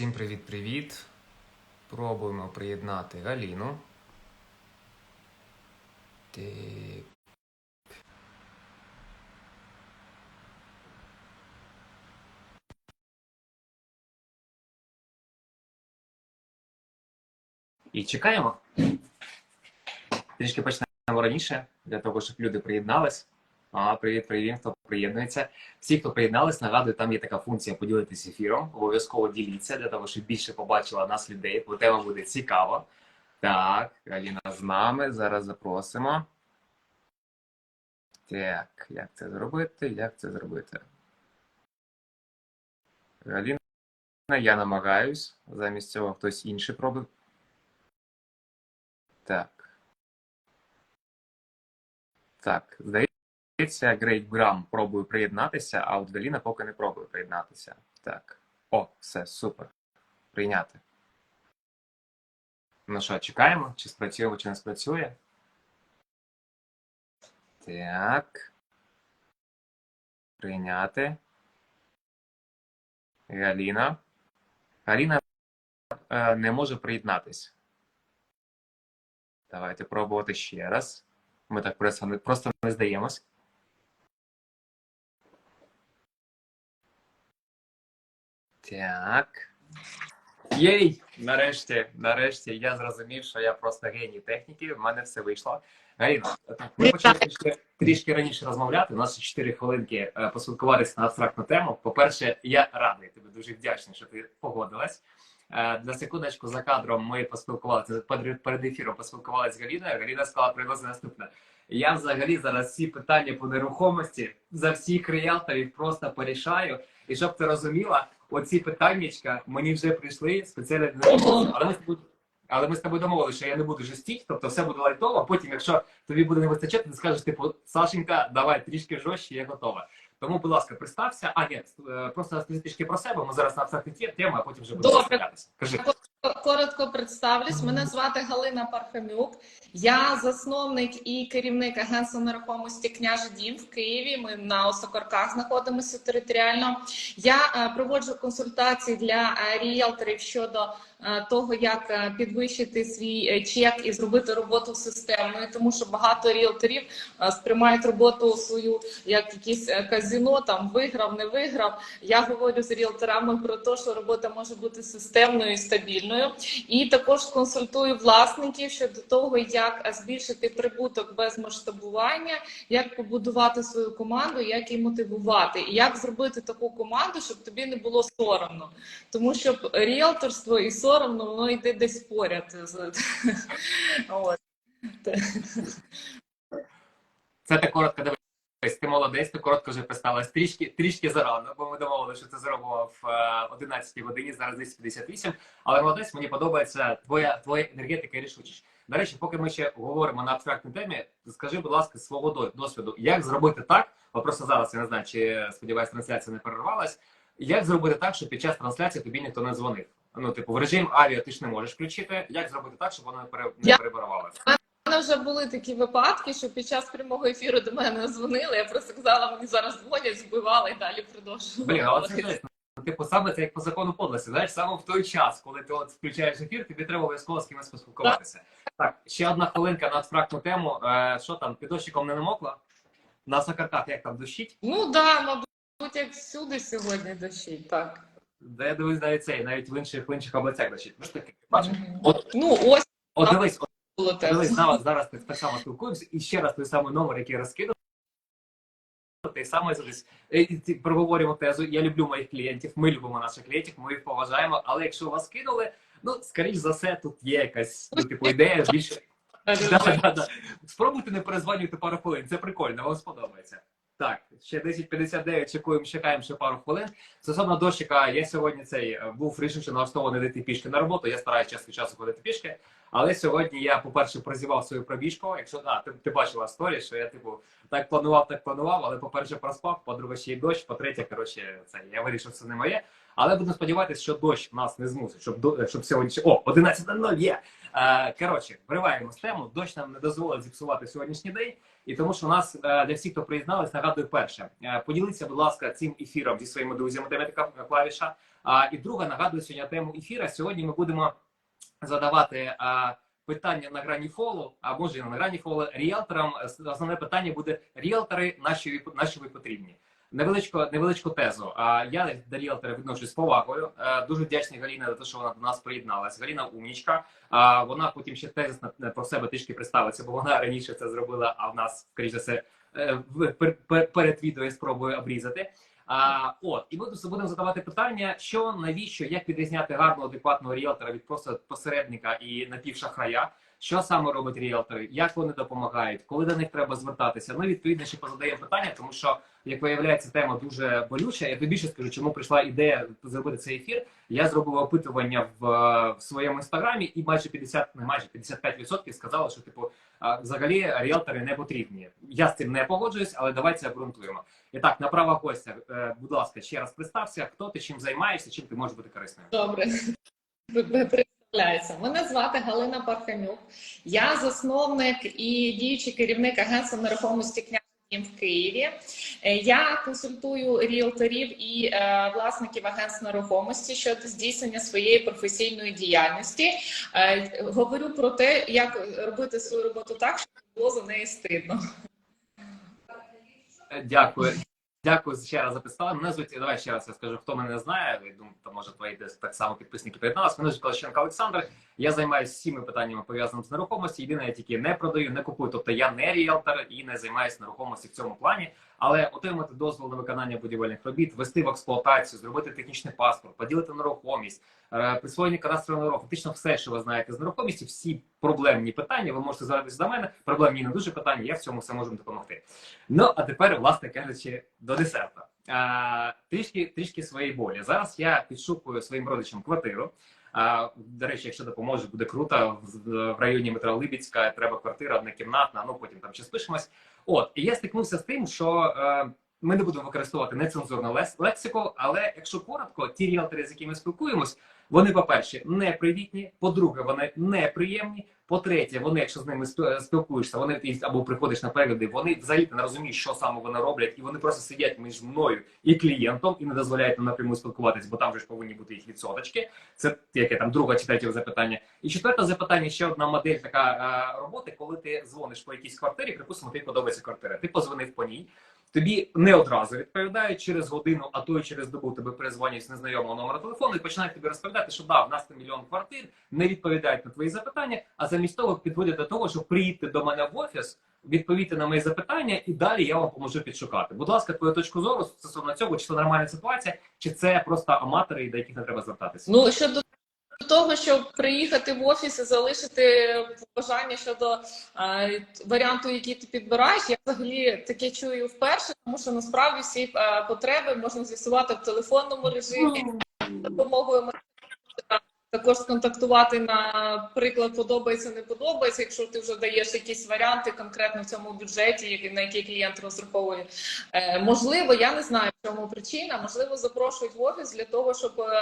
Всім привіт-привіт. Пробуємо приєднати Галіну. Так. І чекаємо. Трішки почнемо раніше, для того, щоб люди приєднались. А, привіт, привіт, хто приєднується. Всі, хто приєднались, нагадую, там є така функція поділитись ефіром. Обов'язково діліться для того, щоб більше побачила нас людей, бо тема буде цікава. Так, Аліна з нами. Зараз запросимо. Так, як це зробити? Як це зробити? Аліна, я намагаюсь. Замість цього хтось інший пробує. Так. Так, здається. Здається, Грейт Грам пробує приєднатися, а от Галіна поки не пробує приєднатися. Так. О, все, супер. Прийняти. Ну що, чекаємо, чи спрацює, чи не спрацює. Так. Прийняти. Галіна. Галіна е, не може приєднатися. Давайте пробувати ще раз. Ми так просто не здаємось. Так. Єй! Нарешті, нарешті я зрозумів, що я просто геній техніки, в мене все вийшло. Галіна, ми почали трішки, трішки раніше розмовляти. У нас ще 4 хвилинки е, поспілкуватися на абстрактну тему. По-перше, я радий тобі дуже вдячний, що ти погодилась. Е, Для секундочку за кадром ми поспілкувалися перед перед ефіром. Поспілкувалися з Галіною. Галіна сказала привози наступне. Я взагалі зараз всі питання по нерухомості за всіх ріелторів просто порішаю. І щоб ти розуміла, оці питаннячка мені вже прийшли спеціально для. Але ми з тобою, але ми з тобою домовилися, що я не буду жестіть, тобто все буде лайтово. Потім, якщо тобі буде не вистачати, ти скажеш, типу, Сашенька, давай трішки жорстче, я готова. Тому, будь ласка, представся. А, ні, е, просто розкажи трішки про себе. Ми зараз на абстрактні теми, а потім вже будемо Добре. Кажи. Коротко представлюсь. Мене звати Галина Парфенюк. Я засновник і керівник агентства нерухомості «Княжий дім» в Києві. Ми на Осокорках знаходимося територіально. Я е, проводжу консультації для е, ріелторів щодо е, того, як підвищити свій чек і зробити роботу системною, тому що багато ріелторів сприймають роботу свою як якийсь е, казино, там виграв, не виграв. Я говорю з ріелторами про те, що робота може бути системною і стабільною. І також консультую власників щодо того, як збільшити прибуток без масштабування, як побудувати свою команду, як її мотивувати, і як зробити таку команду, щоб тобі не було соромно. Тому що ріелторство і соромно воно йде десь поряд. Це так коротко дивись. Ти молодець, ти коротко вже представилась. Трішки, трішки зарано, бо ми домовили, що це зробимо в е, 11 годині, зараз десь 58. Але молодець, мені подобається твоя твоя енергетика і рішучість. До речі, поки ми ще говоримо на абстрактній темі, скажи, будь ласка, свого досвіду, як зробити так, бо просто зараз я не знаю, чи сподіваюсь, трансляція не перервалась. Як зробити так, щоб під час трансляції тобі ніхто не дзвонив? Ну, типу, в режим авіа ти ж не можеш включити. Як зробити так, щоб воно не пере- мене вже були такі випадки, що під час прямого ефіру до мене дзвонили. Я просто казала, мені зараз дзвонять, збивали і далі жесть. Ну, Типу, саме це як по закону подлості. Знаєш, саме в той час, коли ти от включаєш ефір, тобі треба обов'язково з кимось поспілкуватися. Так, ще одна хвилинка на абстрактну тему. Е, що там, під дощиком не намокло? На сокарках як там дощить? Ну да, мабуть, як всюди сьогодні дощить, так. Де я дивись навіть цей, навіть в інших в інших областях дощить. Ну, ж таки, бачиш? От, Ну, ось от дивись, от, було дивись, зараз, зараз так, так само спілкуємося, і ще раз той самий номер, який розкинув. Той самий десь Е, проговорюємо тезу. Я люблю моїх клієнтів, ми любимо наших клієнтів, ми їх поважаємо. Але якщо вас кинули, ну скоріш за все, тут є якась ну, типу ідея більше. Да, да, да. Спробуйте не перезвонювати пару хвилин. Це прикольно, вам сподобається. Так, ще 10.59, чекуємо, чекаємо ще пару хвилин. Стосовно дощика, я сьогодні цей е, був рішуче налаштований йти пішки на роботу. Я стараюся час від часу ходити пішки. Але сьогодні я, по-перше, прозівав свою пробіжку. Якщо а, ти, ти бачила сторі, що я типу так планував, так планував, але по-перше, проспав, по-друге, ще й дощ, по-третє, коротше, це я вирішив, це не моє. Але будемо сподіватися, що дощ нас не змусить, щоб до- щоб сьогодні о 11.00 є. Е, коротше, вриваємо з тему. Дощ нам не дозволить зіпсувати сьогоднішній день. І тому що у нас е, для всіх, хто приєдналися, нагадую перше. Е, Поділіться, будь ласка, цим ефіром зі своїми друзями. Де така клавіша. А і друге, нагадую сьогодні тему ефіра. Сьогодні ми будемо задавати питання на грані фолу, а може і на грані фолу ріелторам. Основне питання буде ріелтори, наші наші ви потрібні. Невеличко, невеличку тезу. А я до ріелтора відношусь з повагою. Е, Дуже вдячний Галіна за те, що вона до нас приєдналась. Галіна умнічка. А вона потім ще тезисно про себе трішки представиться, бо вона раніше це зробила. А в нас, скоріше за все, е, перед відео я спробую обрізати. А, от, і ми будемо задавати питання, що навіщо, як відрізняти гарного, адекватного ріелтора від просто посередника і напівшахрая. Що саме роблять ріелтори, як вони допомагають, коли до них треба звертатися? Ну, відповідно, ще позадаємо питання, тому що, як виявляється, тема дуже болюча. Я тобі більше скажу, чому прийшла ідея зробити цей ефір. Я зробив опитування в, е, в своєму інстаграмі, і майже 50, не майже 55% сказали, що типу взагалі ріелтори не потрібні. Я з цим не погоджуюсь, але давайте обґрунтуємо. І так, на право гостя, е, будь ласка, ще раз представся, хто ти чим займаєшся, чим ти можеш бути корисним. Добре. Мене звати Галина Пархамюк. Я засновник і діючий керівник агентства нерухомості «Княжий Дім» в Києві. Е, Я консультую ріелторів і е, власників агентств нерухомості щодо здійснення своєї професійної діяльності. Е, говорю про те, як робити свою роботу так, щоб було за неї стидно. Дякую. Дякую ще раз записали. Мене звуть, давай ще раз я скажу, хто мене не знає. Я думаю, то може твої десь так само підписники приєдналися. Мене звуть Колощенко Олександр. Я займаюся всіми питаннями пов'язаними з нерухомості. Єдине, я тільки не продаю, не купую. Тобто я не ріелтор і не займаюся нерухомості в цьому плані. Але отримати дозвіл на виконання будівельних робіт, вести в експлуатацію, зробити технічний паспорт, поділити нерухомість, присвоєння кадастрового номеру, фактично все, що ви знаєте з нерухомістю, всі проблемні питання. Ви можете звернутися до мене. Проблемні не дуже питання. Я в цьому все можу допомогти. Ну а тепер, власне кажучи, до десерта. А, трішки, трішки своєї болі. Зараз я підшукую своїм родичам квартиру. А, до речі, якщо допоможе, буде круто. В, районі метро Либідська треба квартира однокімнатна, ну потім там ще спишемось. От, і я стикнувся з тим, що е, ми не будемо використовувати нецензурну лексику, але якщо коротко, ті ріелтори, з якими спілкуємось, вони, по-перше, непривітні, по-друге, вони неприємні. По-третє, вони, якщо з ними спілкуєшся, вони або приходиш на перегляди, вони взагалі не розуміють, що саме вони роблять, і вони просто сидять між мною і клієнтом і не дозволяють нам напряму спілкуватись, бо там вже ж повинні бути їх відсоточки. Це яке там друге чи третє запитання. І четверте запитання: ще одна модель така е, роботи, коли ти дзвониш по якійсь квартирі, припустимо, тобі подобається квартира. Ти позвонив по ній. Тобі не одразу відповідають через годину, а то й через добу тебе перезвонять з незнайомого номера телефону і починають тобі розповідати, що да, в нас там мільйон квартир, не відповідають на твої запитання, а замість того підводять до того, щоб приїдьте до мене в офіс, відповісти на мої запитання, і далі я вам поможу підшукати. Будь ласка, твою точку зору стосовно цього, чи це нормальна ситуація, чи це просто аматори, до яких не треба звертатися. Ну щодо того, щоб приїхати в офіс і залишити бажання щодо а, варіанту, який ти підбираєш, я взагалі таке чую вперше, тому що насправді всі а, потреби можна з'ясувати в телефонному режимі. Допомогою також сконтактувати на приклад подобається, не подобається. Якщо ти вже даєш якісь варіанти конкретно в цьому бюджеті, на який клієнт розраховує. Е, можливо, я не знаю, в чому причина. Можливо, запрошують в офіс для того, щоб е,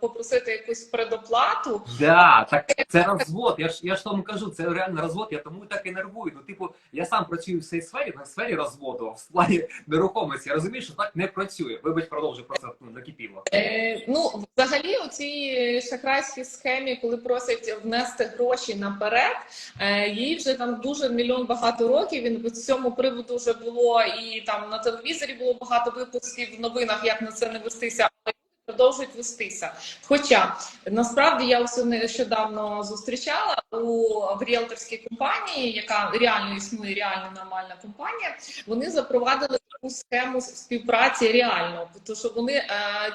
попросити якусь предоплату. Да, так це розвод. Я ж я ж тому кажу, це реально розвод. Я тому так і нервую. Ну, типу, я сам працюю в цій сфері, на сфері розводу, в плані нерухомості. Я розумію, що так не працює. Вибач, продовжуй, просто ну, накипіло. Е, ну, взагалі, у цій шахрайській схемі, коли просять внести гроші наперед, е, їй вже там дуже мільйон багато років. Він з цьому приводу вже було і там на телевізорі було багато випусків в новинах, як на це не вестися. Але продовжують вестися. Хоча насправді я ось нещодавно зустрічала у в ріелторській компанії, яка реально існує, реально нормальна компанія. Вони запровадили таку схему співпраці реально, тому що вони е,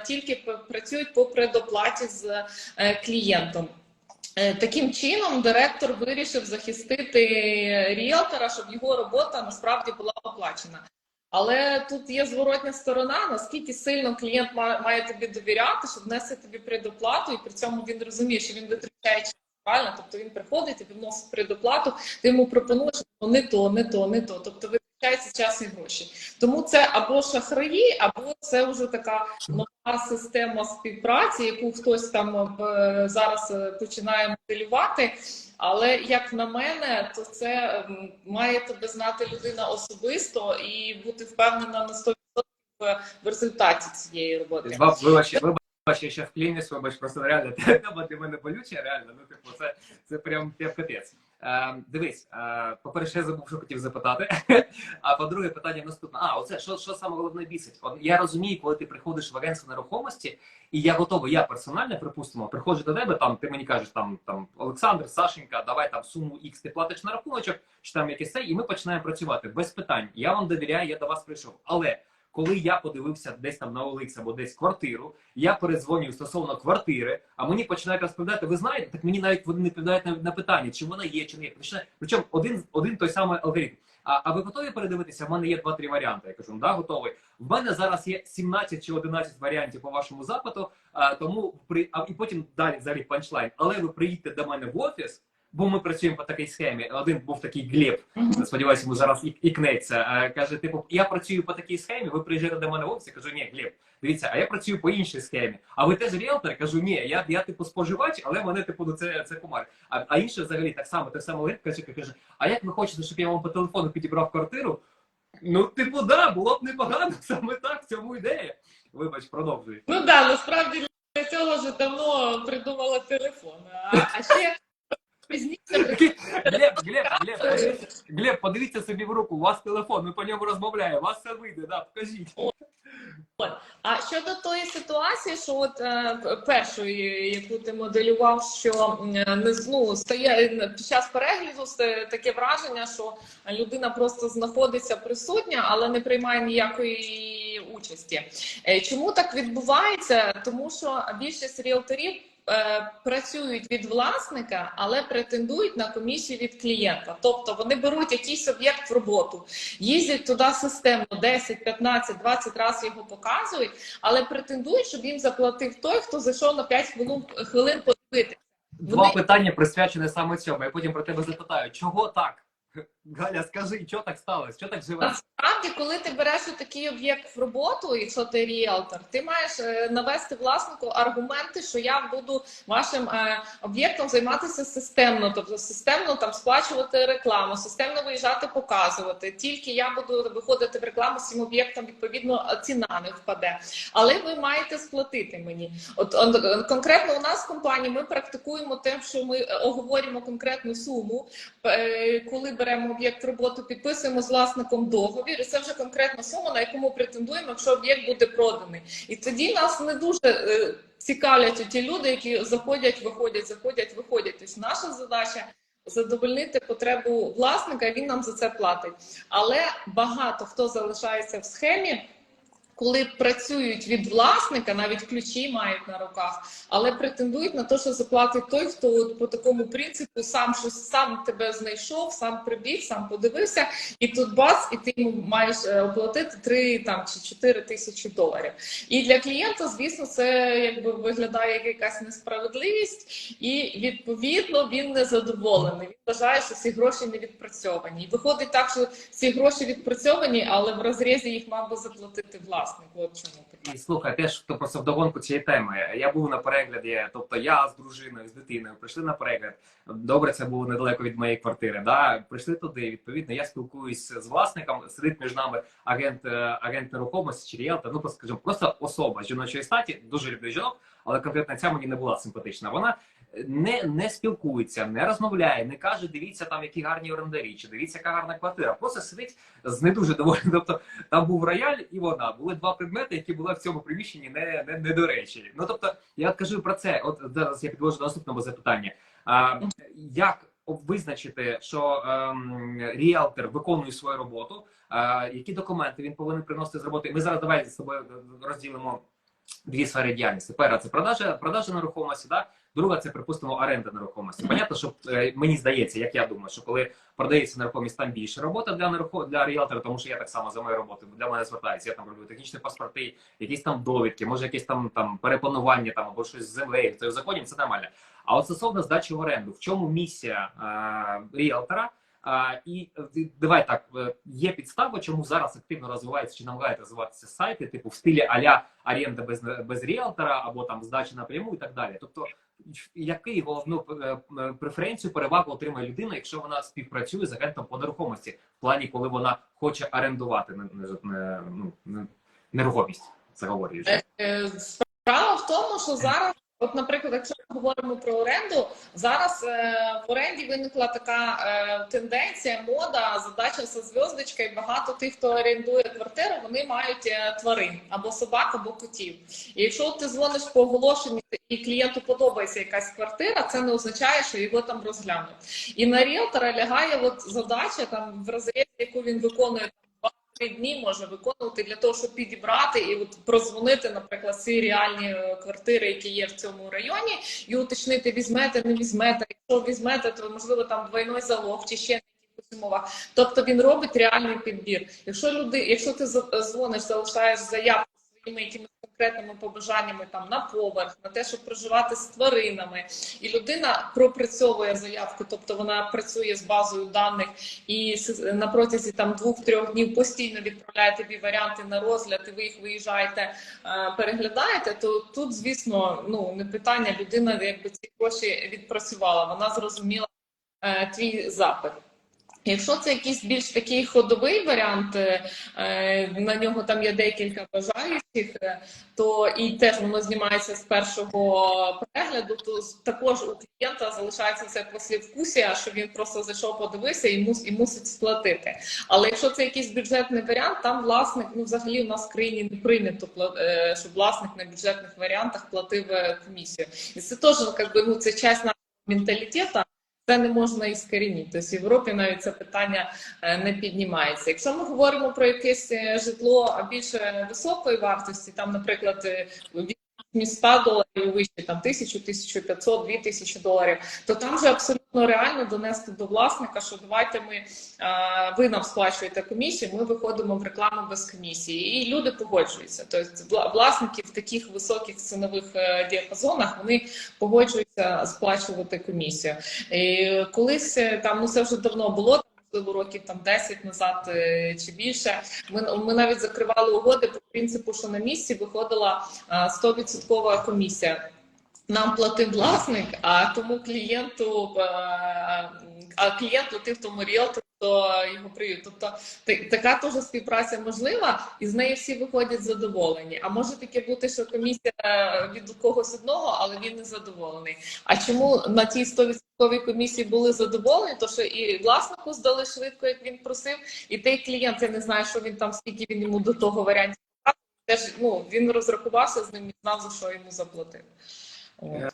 тільки працюють по предоплаті з е, клієнтом. Е, Таким чином, директор вирішив захистити ріелтора, щоб його робота насправді була оплачена. Але тут є зворотня сторона, наскільки сильно клієнт має тобі довіряти, щоб внести тобі предоплату, і при цьому він розуміє, що він витрачає час правильно. Тобто він приходить, тобі вносить предоплату, ти йому пропонуєш ну, не то, не то, не то. Тобто ви витрачаються час і гроші. Тому це або шахраї, або це вже така нова система співпраці, яку хтось там е, зараз е, починає моделювати. Але як на мене, то це має тебе знати людина особисто і бути впевнена на 100% в результаті цієї роботи. Вибач, я ще вклінюсь, вибач, просто реально тема для мене болюча, реально. Ну, типу, це, це прям капець. Е, дивись, е, по-перше, я забув, що хотів запитати. А по-друге, питання наступне. А, оце що, що саме головне бісить? Я розумію, коли ти приходиш в агентство нерухомості, і я готовий, я персонально, припустимо, приходжу до тебе, там ти мені кажеш, там там Олександр, Сашенька, давай там суму X ти платиш на рахуночок, чи там якесь це, і ми починаємо працювати без питань. Я вам довіряю, я до вас прийшов. Але коли я подивився десь там на OLX або десь квартиру, я передзвонюю стосовно квартири, а мені починають розповідати, ви знаєте, так мені навіть вони не відповідають на, на питання, чи вона є, чи не є. Причому один, один той самий алгоритм. А, а ви готові передивитися? В мене є два-три варіанти. Я кажу, «Ну да, готовий. В мене зараз є 17 чи 11 варіантів по вашому запиту. А, тому при а і потім далі взагалі панчлайн. Але ви приїдьте до мене в офіс. Бо ми працюємо по такій схемі. Один був такий Глеб, сподіваюся, йому зараз і- ікнеться. Е, Каже: типу, я працюю по такій схемі. Ви приїжджаєте до мене в офіс. Я кажу, ні, Глеб, дивіться, а я працюю по іншій схемі. А ви теж ріелтор? Кажу, ні, я, я типу споживач, але мене типу ну, це, це комар. А, а інше взагалі так само, так само каже, каже: А як ви хочете, щоб я вам по телефону підібрав квартиру? Ну, типу, да, було б непогано, саме так, в цьому ідея. Вибач, продовжуй. Ну да, насправді для цього вже давно придумала телефон. А, а ще пізніше Глеб, Глеб, Глеб, подивіться, Глеб, подивіться собі в руку, у вас телефон, ми по ньому розмовляємо, у вас все вийде, да, покажіть. А щодо тої ситуації, що от е, першої, яку ти моделював, що е, не з- ну, стає під час перегляду таке враження, що людина просто знаходиться присутня, але не приймає ніякої участі. Е, Чому так відбувається? Тому що більшість ріелторів е, працюють від власника, але претендують на комісію від клієнта. Тобто вони беруть якийсь об'єкт в роботу, їздять туди системно 10, 15, 20 разів його показують, але претендують, щоб їм заплатив той, хто зайшов на 5 хвилин, хвилин подивитися. Два Вони- питання присвячені саме цьому. Я потім про тебе запитаю, чого так? Галя, скажи, що так сталося? Що так живе? Насправді, коли ти береш такий об'єкт в роботу, якщо ти ріелтор, ти маєш е, навести власнику аргументи, що я буду вашим е, об'єктом займатися системно, тобто системно там сплачувати рекламу, системно виїжджати, показувати. Тільки я буду виходити в рекламу з цим об'єктом, відповідно, ціна не впаде. Але ви маєте сплатити мені. От, от конкретно у нас в компанії ми практикуємо те, що ми е, оговорюємо конкретну суму. Коли беремо об'єкт роботи, підписуємо з власником договір, і це вже конкретна сума, на яку ми претендуємо, якщо об'єкт буде проданий. І тоді нас не дуже е, цікавлять ті люди, які заходять, виходять, заходять, виходять. Тобто наша задача. Задовольнити потребу власника, він нам за це платить. Але багато хто залишається в схемі, коли працюють від власника, навіть ключі мають на руках, але претендують на те, що заплатить той, хто от по такому принципу сам щось сам тебе знайшов, сам прибіг, сам подивився, і тут бац, і ти йому маєш е, оплатити 3 там чи 4 тисячі доларів. І для клієнта, звісно, це якби виглядає як якась несправедливість, і відповідно він не задоволений. Він вважає, що ці гроші не відпрацьовані. І виходить так, що ці гроші відпрацьовані, але в розрізі їх мав би заплатити власник. От чому питання. І слухай, теж то просто вдогонку цієї теми. Я був на перегляді, тобто я з дружиною, з дитиною прийшли на перегляд. Добре, це було недалеко від моєї квартири. Да? Прийшли туди. Відповідно, я спілкуюсь з власником. Сидить між нами агент, е, агент нерухомості чи ріелтор, ну скажімо, просто особа жіночої статі, дуже люблю жінок, але конкретно ця мені не була симпатична. Вона не, не спілкується, не розмовляє, не каже, дивіться там, які гарні орендарі, чи дивіться, яка гарна квартира. Просто сидить з не дуже доволі. Тобто там був рояль і вона. Були два предмети, які були в цьому приміщенні не, не, до речі. Ну тобто, я кажу про це. От зараз я підвожу до наступного запитання. А, як визначити, що ем, ріелтор виконує свою роботу? А, які документи він повинен приносити з роботи? Ми зараз давайте з собою розділимо дві сфери діяльності. Перша це продажа, продажа нерухомості, да? друга це, припустимо, оренда нерухомості. Понятно, що е, мені здається, як я думаю, що коли продається нерухомість, там більше робота для нерухом для ріелтора, тому що я так само за мою роботу для мене звертаються. Я там роблю технічні паспорти, якісь там довідки, може якісь там там перепланування там або щось з землею. Це в законі це нормально. А от стосовно здачі в оренду, в чому місія е, ріелтора? І е, давай так, е, є підстава, чому зараз активно розвивається чи намагаються розвиватися сайти, типу в стилі аля аренда без, без ріелтора або там здача напряму і так далі. Тобто, який головну е, преференцію перевагу отримає людина, якщо вона співпрацює з агентом по нерухомості, в плані, коли вона хоче орендувати ну, нерухомість, заговорюючи. Е, Справа в тому, що зараз, от, наприклад, якщо ми говоримо про оренду, зараз е, в оренді виникла така е, тенденція, мода, задача со зв'язочка, і багато тих, хто орендує квартиру, вони мають е, тварин або собак, або котів. І якщо ти дзвониш по оголошенню і клієнту подобається якась квартира, це не означає, що його там розглянуть. І на ріелтора лягає от задача там в розрізі, яку він виконує три дні може виконувати для того, щоб підібрати і от прозвонити, наприклад, ці реальні е, квартири, які є в цьому районі, і уточнити, візьмете, не візьмете. Якщо візьмете, то можливо там двойной залог чи ще умовах. Тобто він робить реальний підбір. Якщо люди, якщо ти за- дзвониш, залишаєш заявку своїми якимись конкретними побажаннями там на поверх, на те, щоб проживати з тваринами, і людина пропрацьовує заявку, тобто вона працює з базою даних і на протязі там двох-трьох днів постійно відправляє тобі варіанти на розгляд, і ви їх виїжджаєте, е, переглядаєте, то тут, звісно, ну не питання. Людина якби ці гроші відпрацювала, вона зрозуміла е, твій запит. Якщо це якийсь більш такий ходовий варіант, е, е, на нього там є декілька бажаючих, е, то і теж воно знімається з першого перегляду, то також у клієнта залишається це послівкусія, що він просто зайшов, подивився і, мус, і мусить сплатити. Але якщо це якийсь бюджетний варіант, там власник, ну взагалі у нас в країні не прийнято, щоб власник на бюджетних варіантах платив комісію. І це теж как би, ну, це часть нашого менталітету, це не можна іскорінити. Тобто в Європі навіть це питання е, не піднімається. Якщо ми говоримо про якесь е, житло більше високої вартості, там, наприклад, е, від 100 доларів вище, там 1000, 1500, 2000 доларів, то там вже абсолютно реально донести до власника, що давайте ми ви нам сплачуєте комісію, ми виходимо в рекламу без комісії, і люди погоджуються. Тобто вла- власники в таких високих цінових е, діапазонах вони погоджуються сплачувати комісію. І колись е, там ну це вже давно було. Можливо, років там 10 назад е, чи більше. Ми, ми навіть закривали угоди по принципу, що на місці виходила а, 100% комісія. Нам платив власник, а тому клієнту е, а клієнт платив тому ріелтору, хто його привів. Тобто така теж співпраця можлива, і з неї всі виходять задоволені. А може таке бути, що комісія е, від когось одного, але він не задоволений. А чому на тій 100% комісії були задоволені? То що і власнику здали швидко, як він просив, і той клієнт, я не знаю, що він там, скільки він йому до того варіантів. Теж ну він розрахувався з ним і знав за що йому заплатив. От.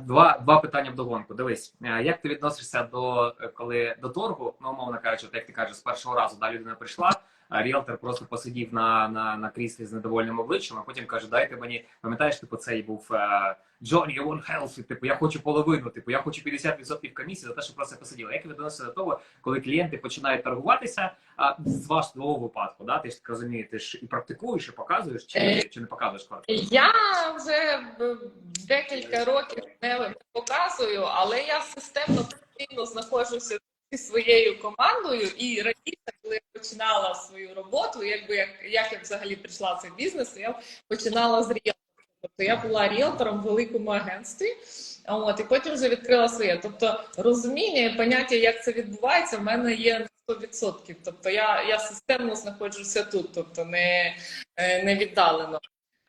Два, два питання вдогонку. Дивись, е, як ти відносишся до е, коли до торгу, ну умовно кажучи, як ти кажеш, з першого разу да, людина прийшла, а ріелтор просто посидів на, на, на кріслі з недовольним обличчям, а потім каже: дайте мені, пам'ятаєш, типу, цей був е, Джон, you want healthy, типу, я хочу половину, типу, я хочу 50% комісії за те, що просто посиділа. Як ви відноситеся до того, коли клієнти починають торгуватися, а з вашого випадку, да, ти ж так розумієш, ти ж і практикуєш, і показуєш, чи, чи не показуєш квартиру? Я вже декілька років не показую, але я системно постійно знаходжуся зі своєю командою. І раніше, коли я починала свою роботу, якби як, як я взагалі прийшла в цей бізнес, я починала з ріелтором. Тобто я була ріелтором в великому агентстві. От, і потім вже відкрила своє. Тобто розуміння і поняття, як це відбувається, в мене є на 100%. Тобто я, я системно знаходжуся тут, тобто не, е, не віддалено.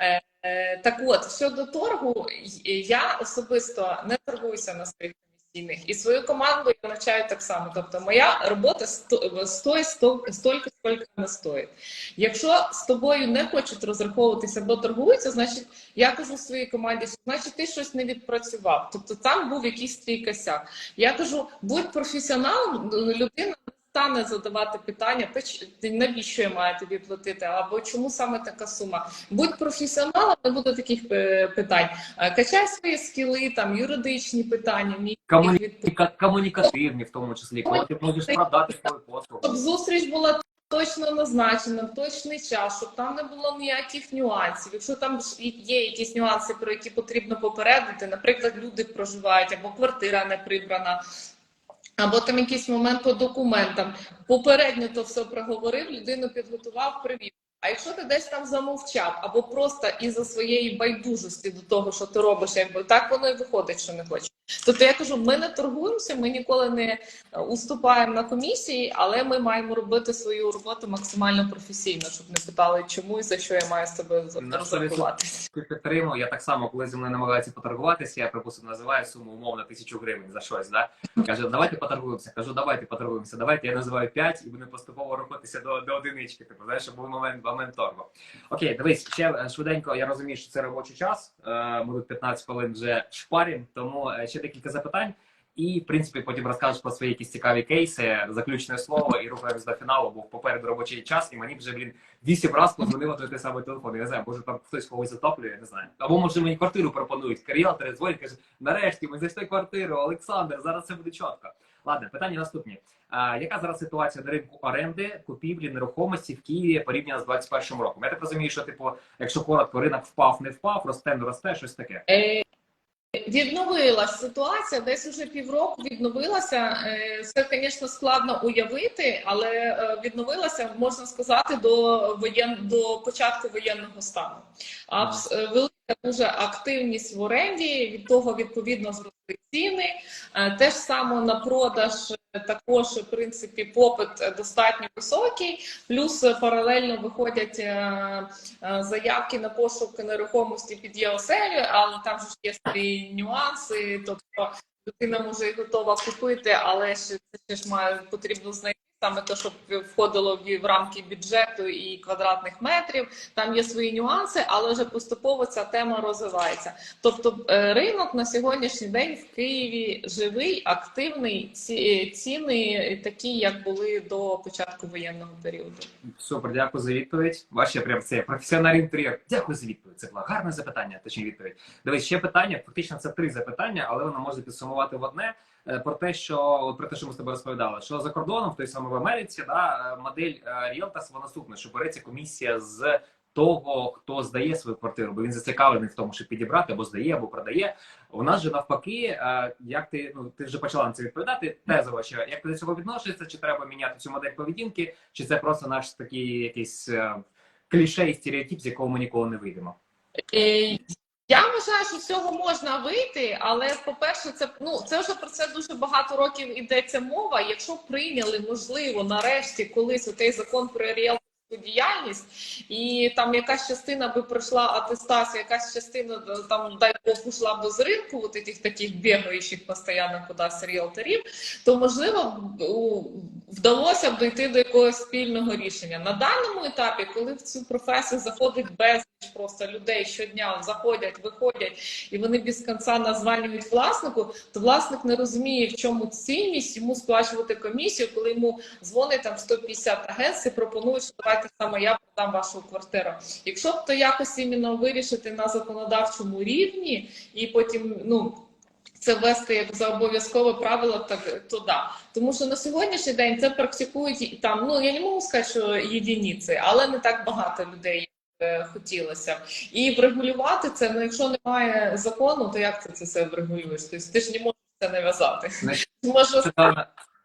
Е, Е, Так от, щодо торгу, я особисто не торгуюся на своїх комісійних і свою команду я навчаю так само. Тобто, моя робота сто- стоїть сто- стільки, скільки вона стоїть. Якщо з тобою не хочуть розраховуватися або торгуються, значить я кажу своїй команді, що значить ти щось не відпрацював. Тобто там був якийсь твій косяк. Я кажу, будь професіоналом, людина не стане задавати питання, «Та навіщо я маю тобі платити, або чому саме така сума. Будь професіоналом, не буде таких е, питань. Е, Качай свої скіли, там юридичні питання, вмій їх Комуні... відповідати. Ка- Комунікативні, в тому числі, коли ти можеш продати свою послугу. щоб зустріч була точно назначена в точний час, щоб там не було ніяких нюансів. Якщо там є якісь нюанси, про які потрібно попередити, наприклад, люди проживають або квартира не прибрана. Або там якийсь момент по документам. Попередньо то все проговорив, людину підготував, привів. А якщо ти десь там замовчав, або просто із-за своєї байдужості до того, що ти робиш, якби так воно і виходить, що не хочеш. Тобто я кажу, ми не торгуємося, ми ніколи не е, уступаємо на комісії, але ми маємо робити свою роботу максимально професійно, щоб не питали, чому і за що я маю з тобою розрахуватися. Ти підтримав. Я так само, коли зі мною намагаються поторгуватися, я припустимо називаю суму умовно тисячу гривень за щось. Да? Каже, давайте поторгуємося. Кажу, давайте поторгуємося. Давайте я називаю 5 і будемо поступово рухатися до, до одинички. Типу, знаєш, щоб був момент, момент торгу. Окей, дивись, ще е, швиденько. Я розумію, що це робочий час. Ми тут 15 хвилин вже шпарім, тому е, ще декілька запитань. І, в принципі, потім розкажеш про свої якісь цікаві кейси, заключне слово і рухаємось до фіналу, бо попереду робочий час, і мені вже, блін, вісім разів подзвонило той самий телефон. Я не знаю, може там хтось когось затоплює, не знаю. Або може мені квартиру пропонують. Ріалтери дзвонять, каже, нарешті ми знайшли квартиру, Олександр, зараз все буде чітко. Ладно, питання наступні. А, яка зараз ситуація на ринку оренди, купівлі нерухомості в Києві порівняно з 21 роком? Я так розумію, що типу, якщо коротко, ринок впав, не впав, росте, не росте, щось таке. Відновилась ситуація, десь уже півроку відновилася. Е, Це, звісно, складно уявити, але е, відновилася, можна сказати, до воєн... до початку воєнного стану. Абс... е, Велика дуже активність в оренді, від того відповідно зросли ціни. Те ж саме на продаж також, в принципі, попит достатньо високий, плюс паралельно виходять е, е, заявки на пошук нерухомості під ЄОСЕЛю, але там ж є свої нюанси. Тобто людина може і готова купити, але ще ще ж має потрібно знайти саме те, щоб входило в, рамки бюджету і квадратних метрів. Там є свої нюанси, але вже поступово ця тема розвивається. Тобто е, ринок на сьогоднішній день в Києві живий, активний. Ці ціни такі, як були до початку воєнного періоду. Супер, дякую за відповідь. Ваше прям це професіональний інтер'єр. Дякую за відповідь. Це було гарне запитання, точніше відповідь. Дивись, ще питання. Фактично це три запитання, але воно може підсумувати в одне. Е, Про те, що про те, що ми з тобою розповідали, що за кордоном, в той самий в Америці, да, е, модель Realtas, вона наступна, що береться комісія з того, хто здає свою квартиру, бо він зацікавлений в тому, щоб підібрати або здає, або продає. У нас же навпаки, е, як ти ну ти вже почала на це відповідати, тезово, що як ти до цього відносишся, чи треба міняти цю модель поведінки, чи це просто наш такий якийсь кліше і стереотип, з якого ми ніколи не вийдемо. Я вважаю, що з цього можна вийти, але по-перше, це ну це вже про це дуже багато років ідеться мова. Якщо прийняли, можливо, нарешті колись у отей закон про ріелторську діяльність, і там якась частина би пройшла атестацію, якась частина е, там дай Бог ушла би з ринку, от этих таких бігаючих постійно кудись ріелторів, то можливо вдалося б дійти до якогось спільного рішення. На даному етапі, коли в цю професію заходить безліч просто людей щодня заходять, виходять, і вони без кінця названюють власнику, то власник не розуміє, в чому цінність йому сплачувати комісію, коли йому дзвонить там 150 агентств і пропонують, що саме я продам вашу квартиру. Якщо б то якось іменно вирішити на законодавчому рівні, і потім ну. Це ввести як за обов'язкове правило, так то да. Тому що на сьогоднішній день це практикують там. Ну я не можу сказати, що єдиниці, але не так багато людей як е, хотілося. І врегулювати це. Ну якщо немає закону, то як ти це все врегулюєш? Тобто ти ж не можеш це нав'язати. Значить,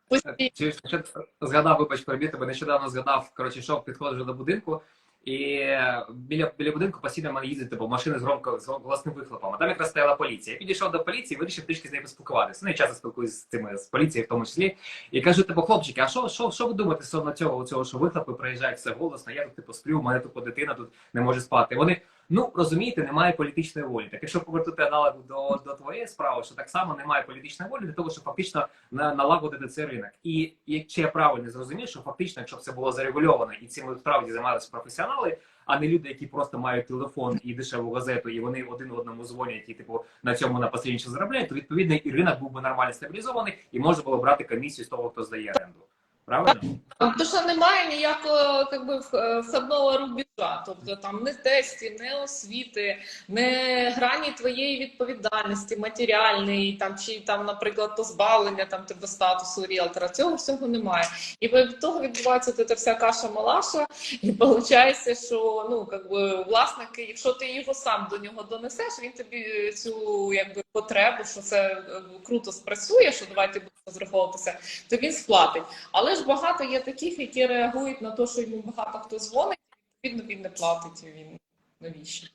Постійно. чи ще згадав, вибач, перебити, бо нещодавно згадав, коротше, йшов, підходжу до будинку, і е, біля, біля будинку постійно мене їздять типу, машини з громко з голосним вихлопом. А там якраз стояла поліція. Я підійшов до поліції, вирішив трішки з нею поспілкуватися. Ну, я часто спілкуюся з цими з поліцією, в тому числі. І кажу, типу, хлопчики, а що, що, що ви думаєте стосовно цього, цього, що вихлопи приїжджають все голосно, я тут типу сплю, у мене тупо дитина тут не може спати. Вони. Ну розумієте, немає політичної волі. Так якщо повернути аналог до, до твоєї справи, що так само немає політичної волі для того, щоб фактично на, налагодити цей ринок. І якщо я правильно зрозумів, що фактично, якщо б це було зарегульовано і цим справді займалися професіонали, а не люди, які просто мають телефон і дешеву газету, і вони один одному дзвонять і типу на цьому на посередньо заробляють, то відповідно і ринок був би нормально стабілізований, і можна було брати комісію з того, хто здає оренду. Правильно? Тому що немає ніякого как би, в- входного рубежа, тобто там не тесті, не освіти, не грані твоєї відповідальності, матеріальної, там чи там, наприклад, позбавлення там тебе статусу ріелтора. Цього всього немає. І від того відбувається ця вся каша малаша, і виходить, що ну как би власники, якщо ти його сам до нього донесеш, він тобі цю якби потребу, що це е, круто спрацює, що давайте будемо розраховуватися, то він сплатить. Але ж багато є таких, які реагують на те, що йому багато хто дзвонить, відповідно він не платить. Він навіщо?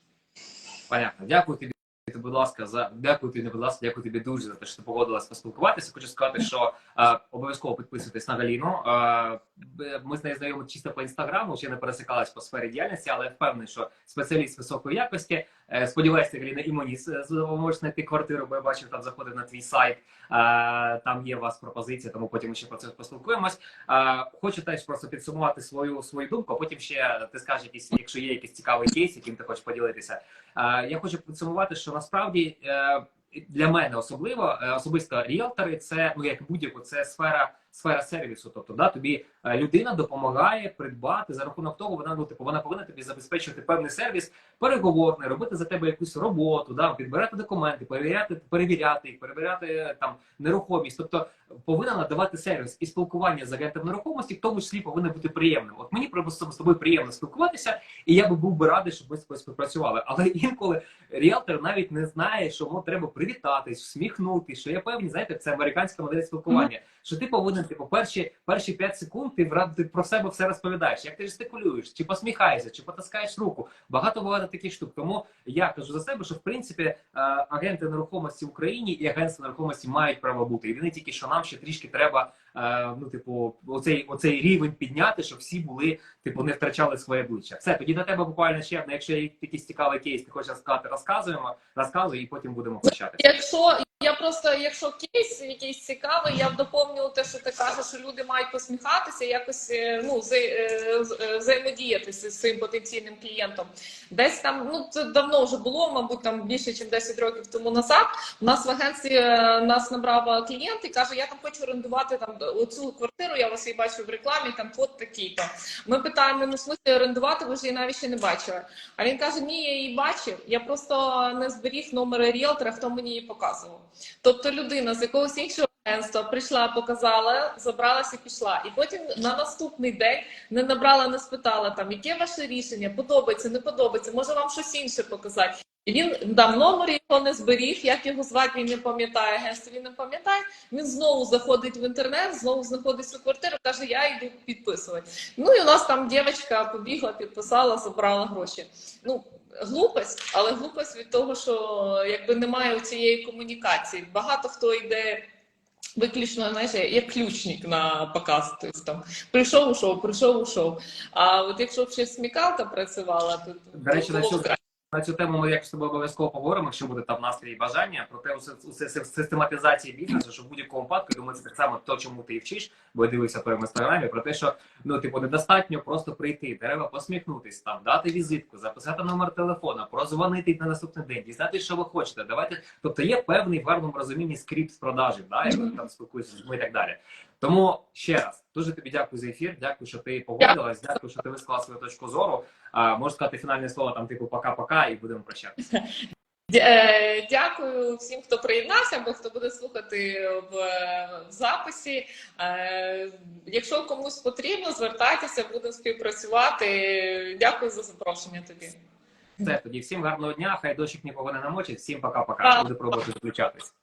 Понятно. Дякую тобі. Будь ласка, за дякую тобі, будь ласка, дякую тобі дуже за те, що ти погодилась поспілкуватися. Хочу сказати, що е, обов'язково підписуйтесь на Галіну. Е, ми з нею знайомі чисто по інстаграму, ще не пересикались по сфері діяльності, але я впевнений, що спеціаліст високої якості. Е, сподіваюся, Галіна, і мені з- допоможеш знайти квартиру, бо я бачив, там заходив на твій сайт. Е, там є у вас пропозиція, тому потім ще про це поспілкуємось. Е, хочу теж просто підсумувати свою свою думку. а Потім ще ти скажеш якісь, якщо є якийсь цікавий кейс, яким ти хочеш поділитися. Я хочу підсумувати, що насправді для мене особливо особисто ріелтори це ну як будь-яку це сфера сфера сервісу. Тобто, да, тобі е, людина допомагає придбати за рахунок того, вона ну типу вона повинна тобі забезпечувати певний сервіс, переговорний, робити за тебе якусь роботу, да, підбирати документи, перевіряти, перевіряти їх, перевіряти е, там нерухомість. Тобто повинна надавати сервіс і спілкування з агентом нерухомості, в тому числі повинно бути приємним. От мені просто з тобою приємно спілкуватися, і я би був би радий, щоб ми з тобою співпрацювали. Але інколи ріелтор навіть не знає, що йому треба привітатись, всміхнутись, що є певні, знаєте, це американська модель спілкування. Що ти повинен, типу, перші перші 5 секунд ти, ти про себе все розповідаєш, як ти жестикулюєш, чи посміхаєшся, чи потаскаєш руку. Багато багато таких штук. Тому я кажу за себе, що в принципі е, агенти нерухомості в Україні і агентства нерухомості мають право бути. Єдине тільки, що нам ще трішки треба, ну типу, оцей оцей рівень підняти, щоб всі були, типу, не втрачали своє обличчя. Все, тоді до тебе буквально ще. Якщо є якийсь цікавий кейс, ти хочеш розказати, розказуємо, розказуй, і потім будемо прощатися. Якщо я просто, якщо кейс якийсь цікавий, я б доповнюю те, що ти кажеш, що люди мають посміхатися, якось е, ну е, е, взаємодіяти з своїм потенційним клієнтом. Десь там, ну це давно вже було, мабуть, там більше ніж 10 років тому назад. У нас в агентстві е, нас набрав клієнт і каже: Я там хочу орендувати там оцю квартиру. Я вас її бачу в рекламі. Там код такий-то. Ми питаємо, ну смислі орендувати, ви ж її навіть ще не бачили. А він каже: Ні, я її бачив. Я просто не зберіг номери ріелтора, хто мені її показував. Тобто людина з якогось іншого агентства прийшла, показала, забралася пішла. І потім на наступний день не набрала, не спитала там, яке ваше рішення, подобається, не подобається, може вам щось інше показати. І він дав номер, його не зберіг, як його звати, він не пам'ятає, агентство він не пам'ятає. Він знову заходить в інтернет, знову знаходить свою квартиру, каже, я йду підписувати. Ну і у нас там дівчинка побігла, підписала, забрала гроші. Ну, глупость, але глупость від того, що якби немає цієї комунікації. Багато хто йде. Виключно, знаєш, як ключник на показ. Тобто там прийшов, ушов, прийшов, ушов. А от якщо б ще смікалка працювала, то то було б краще. На цю тему ми як з тобою обов'язково поговоримо, якщо буде там настрій і бажання. Проте усе систематизації бізнесу, що в будь-якому випадку, я думаю, це так само то, чому ти і вчиш, бо я дивився в твоєму інстаграмі, про те, що ну, типу, недостатньо просто прийти, треба посміхнутись там, дати візитку, записати номер телефона, прозвонити на наступний день, дізнатися, що ви хочете. Давайте, тобто є певний в гарному розумінні скрипт з продажі, да, як там спілкуєтеся з людьми і так далі. Тому ще раз дуже тобі дякую за ефір. Дякую, що ти погодилась. Дякую, що ти висклала свою точку зору. А, можу сказати фінальне слово там, типу, пока-пока, і будемо прощатися. Е, Дякую всім, хто приєднався, або хто буде слухати в, в записі. Е, Якщо комусь потрібно, звертайтеся, будемо співпрацювати. Дякую за запрошення тобі. Все, тоді всім гарного дня. Хай дощик нікого не намочить. Всім пока-пока. Буду пробувати включатись.